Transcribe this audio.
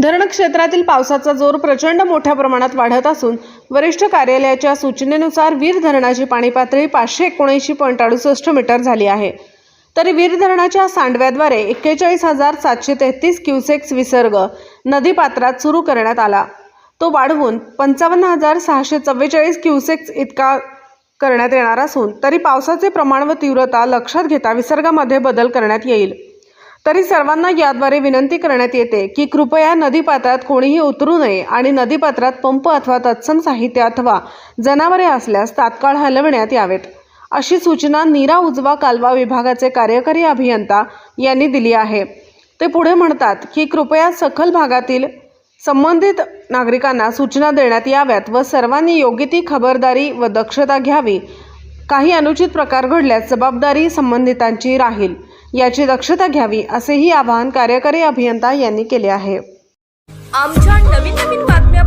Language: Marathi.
धरण क्षेत्रातील पावसाचा जोर प्रचंड मोठ्या प्रमाणात वाढत असून वरिष्ठ कार्यालयाच्या सूचनेनुसार वीर धरणाची पाणी पातळी पाचशे एकोणऐंशी पॉईंट अडुसष्ट मीटर झाली आहे. तरी वीर धरणाच्या सांडव्याद्वारे एक्केचाळीस हजार सातशे तेहतीस क्युसेक्स विसर्ग नदीपात्रात सुरू करण्यात आला. तो वाढवून पंचावन्न हजार सहाशे चव्वेचाळीस क्युसेक्स इतका करण्यात येणार असून तरी पावसाचे प्रमाण व तीव्रता लक्षात घेता विसर्गामध्ये बदल करण्यात येईल. तरी सर्वांना याद्वारे विनंती करण्यात येते की कृपया नदीपात्रात कोणीही उतरू नये आणि नदीपात्रात पंप अथवा तत्सम साहित्य अथवा जनावरे असल्यास तात्काळ हलविण्यात यावेत. अशी सूचना नीरा उजवा कालवा विभागाचे कार्यकारी अभियंता यांनी दिली आहे. ते पुढे म्हणतात की कृपया सखल भागातील संबंधित नागरिकांना सूचना देण्यात याव्यात व सर्वांनी योग्य ती खबरदारी व दक्षता घ्यावी. काही अनुचित प्रकार घडल्यास जबाबदारी संबंधितांची राहील. याची दक्षता घ्यावी असेही आवाहन कार्यकारी अभियंता यांनी केले आहे. आमच्या नवीन नवीन बातम्या